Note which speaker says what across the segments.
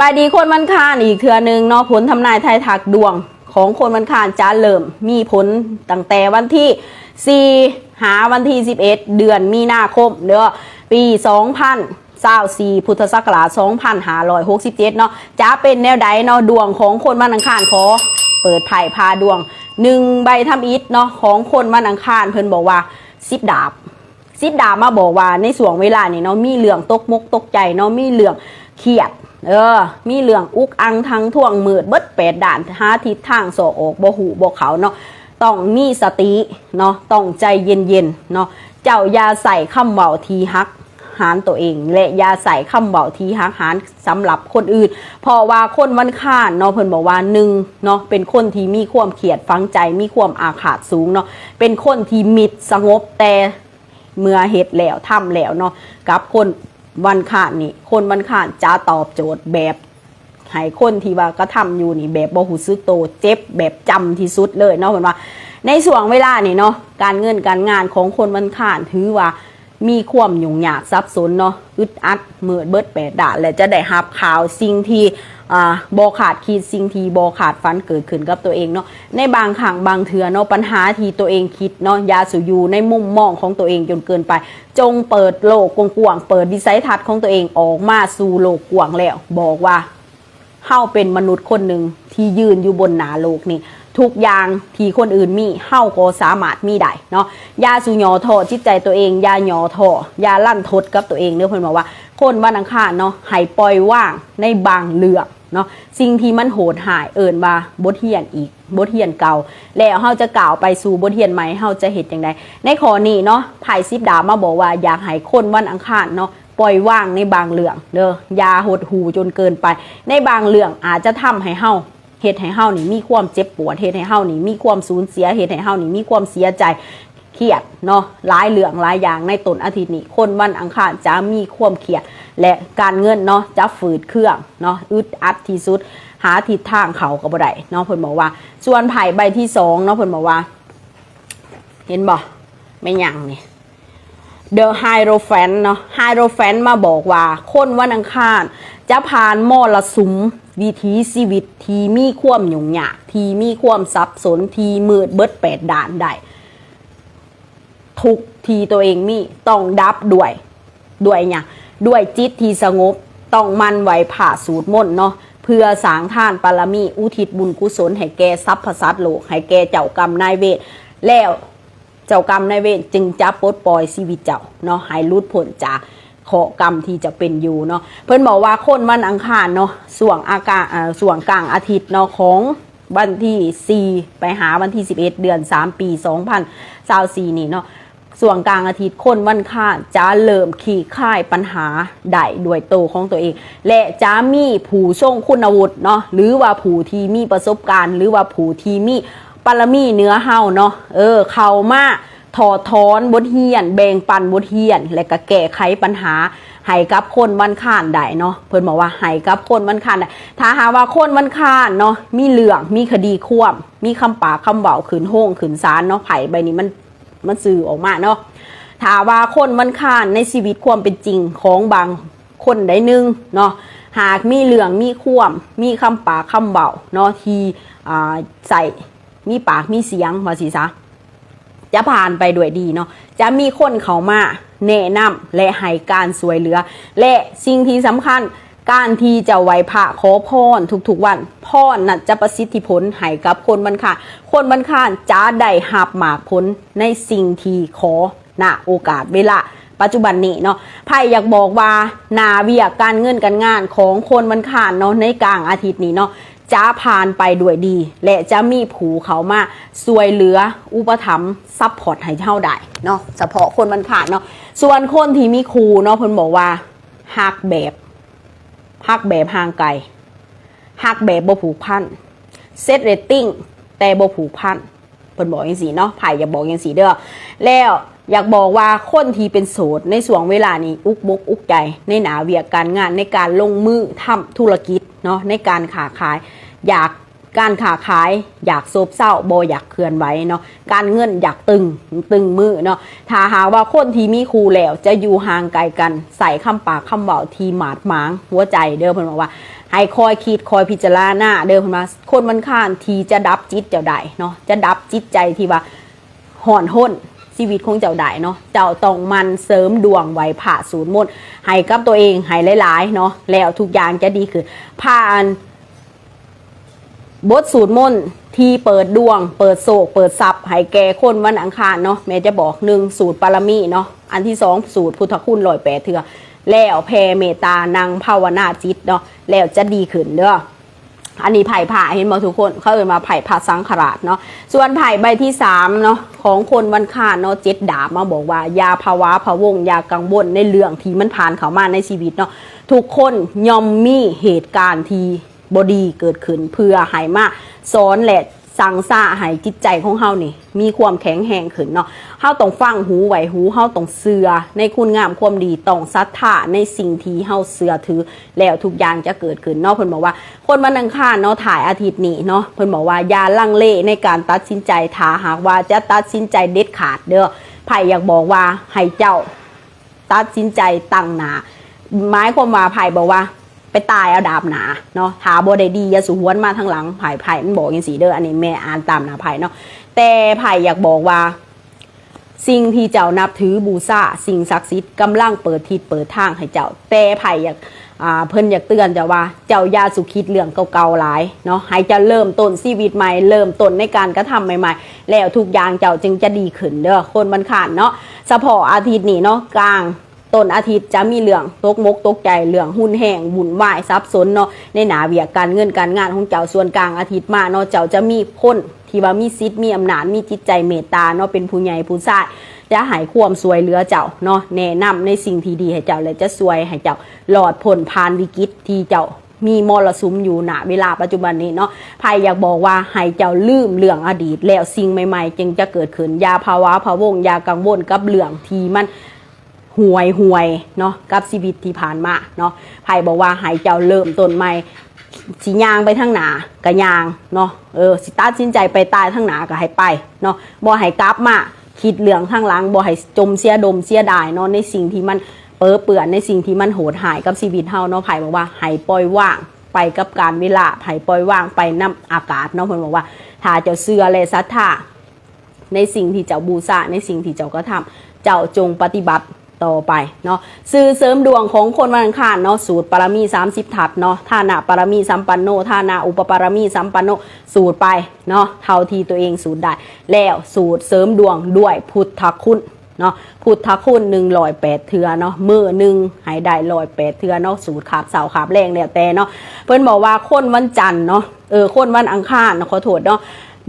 Speaker 1: บายดีคนมันคานอีกเทือนึงเนาะผลทำนายไทยถักดวงของคนมันคานจะเริ่มมีผลตั้งแต่วันที่ 4 หาวันที่ 11 เดือนมีนาคมเด้อปี 2024พุทธศักราช2567 เนาะจะเป็นแนวใดเนาะดวงของคนมันอังคารขอเปิดไผ่พาดวงหนึ่งใบทำอิฐเนาะของคนมันอังคารเพิ่นบอกว่าสิบดาบซิดดาบมาบอกว่าในส่วงเวลานี่เนาะมีเรื่องตกมกตกใจเนาะมีเรื่องเครียด เออ มีเรื่องอุกอังทั้งท่วงมืดเบิดแปดด่านหาทิศทางโสออกบ่หูบ่เขาเนาะต้องมีสติเนาะต้องใจเย็นๆเนาะเจ้าอย่าใส่คำเบาทีฮักหารตัวเอง และอย่าใส่คำเบาทีฮักหารสำหรับคนอื่น เพราะว่าคนวันข้านเนาะเพิ่นบอกว่าหนึ่งเนาะเป็นคนที่มีความเขียดฝังใจมีความอาฆาตสูงเนาะเป็นคนที่มิดสงบแต่เมื่อเฮ็ดแล้วทำแล้วเนาะกับคน วันขานนี่ คนวันขานจะตอบโจทย์แบบหายคนที่ว่าก็ทำอยู่นี่แบบบ่หูซึกโตเจ็บแบบจำที่สุดเลยเนาะเหมือนว่า ในส่วงเวลานี่เนาะการเงินการงานของคนวันขานถือว่า มีความยุ่งยากซับซ้อนเนาะอึดอัดมืดเบิดแปดด่านและจะได้รับข่าวสิ่งที่อ่าบอขาดคิดสิ่งที่บอขาดฝันเกิดขึ้นกับตัวเองเนาะในบางครั้งบางเทือเนาะปัญหาที่ตัวเองคิดเนาะยาสุอยูในมุมมองของตัวเองจนเกินไป จงเปิดโลกกว้างเปิดวิสัยทัศน์ของตัวเองออกมาสู่โลกกว้างแล้ว บอกว่าเฮาเป็นมนุษย์คนหนึ่งที่ยืนอยู่บนหนาโลกนี่ ทุกอย่างที่คนอื่นมีเฮาก็สามารถมีได้เนาะยาสุหยอทอจิตใจตัวเองยาหยอทอยาลั่นทดกับตัวเองเด้อเพิ่นบอกว่า คนวันอังคารเนาะให้ปล่อยว่างในบางเรื่องเนาะสิ่งที่มันโหดหายเอิญมาบทเรียนอีกบทเรียนเก่า แล้วเฮาจะกล่าวไปสู่บทเรียนใหม่เฮาจะเห็นอย่างไรในข้อนี้เนาะไผ่ซิบดามาบอกว่าอยากให้คนวันอังคารเนาะปล่อยว่างในบางเรื่องเด้อยาหดหูจนเกินไป ในบางเรื่องอาจจะทำให้เฮา เฮ็ดให้เฮานี่มีความเจ็บปวดเฮ็ดให้เฮานี่มีความสูญเสียเฮ็ดให้เฮานี่มีความเสียใจเครียดเนาะหลายเรื่องหลายอย่างในตนอาทิตย์นี้คนวันอังคารจะมีความเครียดและการเงินเนาะจะฝืดเครื่องเนาะอึดอัดที่สุด หาทิศทางเขาก็บ่ได้เนาะเพิ่นบอกว่า ส่วนไผ่ใบที่สองเนาะเพิ่นบอกว่า เห็นบ่ไม่หยังนี่เดอะไฮโรแฟนเนาะไฮโรแฟนมาบอกว่า คนวันอังคารจะผ่านมรสุมวิถีชีวิตที่มีความยุ่งยากที่มีความสับสนที่มืดเบิดแปดด่านได้ทุกทีตัวเองมีต้องดับด้วยด้วยเนี่ยด้วยจิตที่สงบต้องมันไหวผ่าสูตรมนเนาะเพื่อสางท่านปารมี อุทิศบุญกุศล ให้แก่ทรัพย์พสัตว์โลก ให้แก่เจ้ากรรมนายเวท แล้วเจ้ากรรมนายเวทจึงจะปลดปล่อยชีวิตเจ้าเนาะให้รุดพ้นจาก ขอกรรมที่จะเป็นอยู่เนาะเพิ่นบอกว่าคนวันอังคารเนาะส่วงอากาศอ่าส่วงกลางอาทิตย์เนาะของวันที่ 4 ไปหาวันที่ 11 เดือน 3 ปี 2024นี่เนาะส่วนกลางอาทิตย์คนวันข้าจะเริ่มขี่ค่ายปัญหาได้ด้วยโตวของตัวเอง และจะมีผู้ทรงคุณวุฒิเนาะหรือว่าผู้ที่มีประสบการณ์ หรือว่าผู้ที่มีปรมีเนื้อเฮาเนาะเออ เข้ามา ถอดถอนบทเรียน แบ่งปันบทเรียน และก็แก้ไขปัญหาให้กับคนวันข้านได้เนาะเพิ่นบอกว่าให้กับคนวันข้านได้ถ้าหาว่าคนวันข้านเนาะมีเรื่องมีคดีควมมีคำปากคำเบาขืนโห้งขืนสารเนาะไผ่ใบนี้มันมันสื่อออกมาเนาะถาว่าคนมันคานในชีวิตความเป็นจริงของบางคนได้หนึงเนาะหากมีเหลืองมีควมมีคำปากคำเบาเนาะที่อ่าใส่มีปากมีเสียงว่าสิซะ จะผ่านไปด้วยดีเนาะจะมีคนเขามาแนะนำและให้การสวยเหลือ และสิ่งที่สำคัญการที่จะไหวพระขอพรทุกๆวันพรน่ะจะประสิทธิผลให้กับคนบันคาคนบันคาจะได้หับหมากผลในสิ่งที่ขอณโอกาสเวลาปัจจุบันนี้เนาะไพ่อยากบอกว่านาเวียกการเงินการงานของคนบันคาเนาะในกลางอาทิตย์นี้เนาะ จะผ่านไปด้วยดี และจะมีผูเขามาสวยเหลืออุปถัมภ์ซัพพอร์ตให้เท่าได้เนาะเฉพาะคนมันขาดเนาะส่วนคนที่มีครูเนาะเพิ่นบอกว่าหักแบบหักแบบห่างไกลหักแบบบ่ผูกพันเซตเรตติ้งแต่บ่ผูกพันเพิ่นบอกอย่างสีเนาะไผ่อย่าบอกอย่างสีเด้อแล้วอยากบอกว่าคนที่เป็นโสดในส่วงเวลานี้อุกบกอุกใจในหนาเวียกการงานในการลงมือทำธุรกิจเนาะในการขาขาย อยากการขาขายอยากโซบเศร้าโบอยากเคลื่อนไหวเนาะการเงินอยากตึงตึงมือเนาะถ้าหากว่าคนที่มีครูแล้ว จะอยู่ห่างไกลกันใส่คำปากคำเบาทีหมาดหมาง หัวใจเด้อเพิ่นบอกว่า ให้คอยคิดคอยพิจารณาเดิมมาคนมันข้านทีจะดับจิตเจ้าใดเนาะจะดับจิตใจที่ว่าห่อนห้นชีวิตของเจ้าใดเนาะ เจ้าต้องมันเสริมดวงไว้ผ่าศูนย์มนต์ให้กับตัวเองให้หลายๆเนาะ แล้วทุกอย่างจะดีขึ้นผ่าน บทสูตรมนต์ที่เปิดดวง เปิดโศก เปิดทรัพย์ให้แก่คนวันอังคารเนาะแม่จะบอกหนึ่งสูตรปารมีเนาะอันที่สองสูตรพุทธคุณลอยแปดเถื่อแล้วแผ่เมตตานางภาวนาจิตเนาะแล้วจะดีขึ้นเด้ออันนี้ไผ่ผ่าเห็นบ่ทุกคนเขาเอ่ยมาไผ่ผ่าสังขราชเนาะส่วนไผ่ใบที่สามเนาะของคนวันคานเนาะเจ็ดดาบมาบอกว่ายาภาวะพะวงยากังวลในเรื่องที่มันผ่านเขามาในชีวิตเนาะทุกคนย่อมมีเหตุการณ์ที่ บดีเกิดขึ้นเพื่อให้มาสอนและสั่งซ่าให้จิตใจของเฮานี่ มีความแข็งแรงขึ้นเนาะเฮาต้องฟังหูไหวหูเฮาต้องเสือในคุณงามความดีต้องศรัทธาในสิ่งที่เฮาเสือถือแล้วทุกอย่างจะเกิดขึ้นเนาะเพิ่นบอกว่า คนวันอังคารเนาะถ่ายอาทิตย์นี้เนาะเพิ่นบอกว่าอย่าลังเลในการตัดสินใจถ้าหากว่าจะตัดสินใจเด็ดขาดเด้อไผ่อยากบอกว่าให้เจ้า ตัดสินใจตั้งหนาหมายความว่าไผ่บอกว่า ไปตายเอาดาบหนาเนาะถาบได้ดีอย่าสูหวนมาทางหลังไผ่ไผ่มันบอกอย่างสีเด้ออันนี้แม่อ่านตามหนาไผ่เนาะแต่ไผ่อยากบอกว่า สิ่งที่เจ้านับถือบูชาสิ่งศักดิ์สิทธิ์กำลังเปิดทิศเปิดทางให้เจ้า แต่ไผ่อยากเพิ่นอยากเตือนเจ้าว่าเจ้ายาสุคิดเรื่องเก่าๆหลายเนาะให้จ้าเริ่มต้นชีวิตใหม่เริ่มต้นในการกระทำใหม่ ๆ แล้วทุกอย่างเจ้าจึงจะดีขึ้นเด้อคนมันขานเนาะเฉพาะอาทิตย์นี้เนาะกลาง ต้นอาทิตย์จะมีเรื่องตกมกตกใจเรื่องหุ้นแห้งบุญวายซับซ้อนเนาะในหนาเวียกการเงินการงานของเจ้าส่วนกลางอาทิตย์มาเนาะเจ้าจะมีคนที่ว่ามีสิทธิ์มีอำนาจมีจิตใจเมตตาเนาะเป็นผู้ใหญ่ผู้ชายจะหายความสวยเหลือเจ้าเนาะแนะนำในสิ่งที่ดีให้เจ้าและจะสวยให้เจ้าหลอดพ้นผ่านวิกฤตที่เจ้ามีมรสุมอยู่ณเวลาปัจจุบันนี้เนาะภัยอยากบอกว่าให้เจ้าลืมเรื่องอดีตแล้วสิ่งใหม่ ๆ จึงจะเกิดขึ้นยาภาวะพะวงยากังวลกับเรื่องที่มัน ห่วยห่วยเนาะกับชีวิตที่ผ่านมาเนาะไผ่บอกว่าให้เจ้าเริ่มต้นใหม่สิยางไปทางหนากระยางเนาะเออสิตัดสินใจไปตายทางหนาก็ให้ไปเนาะบ่ให้กลับมาคิดเรื่องทางหลังบ่ให้จมเสียดมเสียดายเนาะในสิ่งที่มันเปื้อเปื่อนในสิ่งที่มันโหดหายกับชีวิตเฮาเนาะไผ่บอกว่าให้ปล่อยว่างไปกับการเวลาไผ่ปล่อยว่างไปน้ำอากาศเนาะเพิ่นบอกว่าถ้าเจ้าเชื่อและศรัทธาในสิ่งที่เจ้าบูชาในสิ่งที่เจ้ากระทำเจ้าจงปฏิบัติ ต่อไปเนาะสื่อเสริมดวงของคนวันอังคารเนาะสูตรปารมี 30 ถัดเนาะท่านาปารมีสัมปันโนท่านาอุปปารมีสัมปันโนสูตรไปเนาะเท่าที่ตัวเองสูตรได้ แล้วสูตรเสริมดวงด้วยพุทธคุณเนาะพุทธคุณหนึ่งลอยแปดเทือเนาะมือหนึ่งหายได้ลอยแปดเทือเนาะสูตรขาบเสาขาบแรงแล้วแต่เนาะเพิ่นบอกว่าคนวันจันทร์เนาะเออคนวันอังคารเนาะขอโทษเนาะ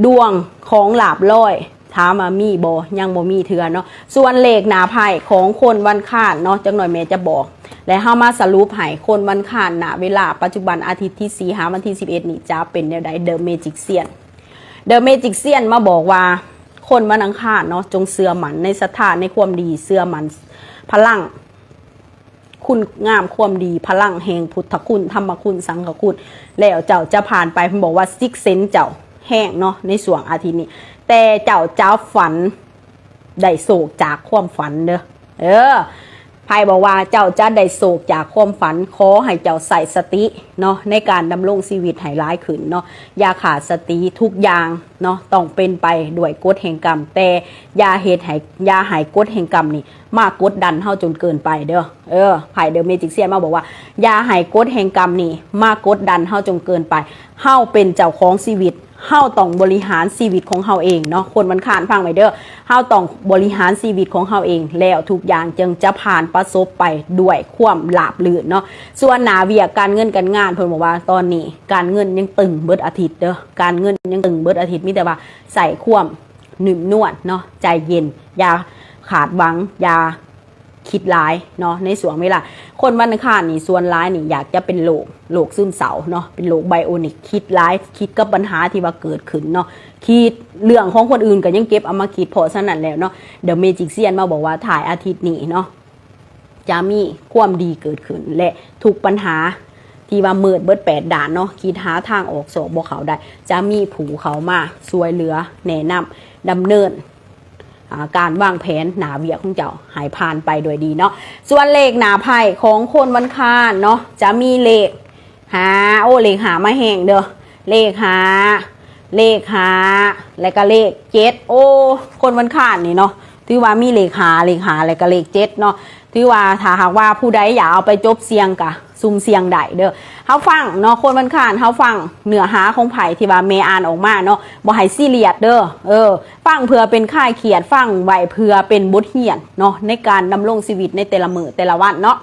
Speaker 1: ดวงของหลาบลอย ถามมามีบยังบ่มีเถื่อเนาะส่วนเลขหนาไพ่ของคนวันข้านเนาะจังหน่อยแม่จะบอก และเฮามาสรุปให้คนวันข้านณเวลาปัจจุบันอาทิตย์ที่4หาวันที่11นี่จะเป็นแนวใดเดอะเมจิกเซียนเดอะเมจิกเซียนมาบอกว่าคนวันอังคารเนาะจงเสื่อมันในสถานในความดีเสื่อมันพลังคุณงามความดีพลังแห่งพุทธคุณธรรมคุณสังฆคุณแล้วเจ้าจะผ่านไปผมบอกว่าซิกเซนเจ้าแห้งเนาะในส่วงอาทิตย์นี้ แต่เจ้าเจ้าฝัน ได้โศกจากความฝันเด้อเออไพ่บอกว่าเจ้าจะได้โศกจากความฝันขอให้เจ้าใส่สติเนาะในการดำรงชีวิตให้ร้ายขึ้นเนาะอย่าขาดสติทุกอย่างเนาะต้องเป็นไปด้วยกฎแห่งกรรม แต่อย่าเหตุให้อย่าหายกฎแห่งกรรมนี่มากกดดันเฮาจนเกินไปเด้อเออไผ่เดอะเมจิกเซียนมาบอกว่าอย่าให้กฎแห่งกรรมนี่มากกดดันเฮาจนเกินไปเฮาเป็นเจ้าของชีวิต เฮาต้องบริหารชีวิตของเฮาเองเนาะคนมันขานฟังไว้เด้อเฮาต้องบริหารชีวิตของเฮาเอง แล้วทุกอย่างจึงจะผ่านประสบไปด้วยความหลาบลื่นเนาะส่วนหนาเวียกการเงินการงานเพิ่นบอกว่าตอนนี้ การเงินยังตึงเบิดอาทิตย์เด้อการเงินยังตึงเบิดอาทิตย์มีแต่ว่าใส่ความหนุ่มนวดเนาะใจเย็นอย่าขาดหวังอย่า คิดร้ายเนาะในส่วนเวลา คนวันอังคารนี่ส่วนร้ายนี่อยากจะเป็นโรคโรคซึมเศร้าเนาะเป็นโรคไบโอนิกคิดร้าย คิดกับปัญหาที่ว่าเกิดขึ้นเนาะคิดเรื่องของคนอื่นก็ยังเก็บเอามาคิดพราะฉะนั้นแล้วเนาะเดอะเมจิกเซียนมาบอกว่าถ่ายอาทิตย์นี้เนาะจะมีความดีเกิดขึ้น และทุกปัญหาที่ว่ามืดเบิดแปดด่านเนาะคิดหาทางออกโศกบ่เขาได้ จะมีผูเขามาสวยเหลือแนะนำดำเนิน การวางแผนหนาเวียของเจ้าหายผ่านไปโดยดีเนาะส่วนเลขหนาไพ่ของคนวันคานเนาะจะมีเลขหาโอ้เลขหามาแห้งเด้อเลขหาเลขหาแล้วก็เลขเจ็ดโอ้คนวันขานนี่เนาะถือว่ามีเลขหาเลขหาแล้วก็เลขเจ็ดเนาะถือว่าถ้าหากว่าผู้ใดอยากเอาไปจบเสียงกะซุ่มเสียงใดเด้อ เฮาฟังเนาะคนวันขานเฮาฟังเนื้อหาของไผ่ที่ว่าเมอ่านออกมาเนาะบ่ให้ซีเรียสเด้อเออ ฟังเพื่อเป็นค่ายเขียนฟังไว้เพื่อเป็นบทเรียนเนาะในการดำรงชีวิตในแต่ละมือแต่ละวันเนาะ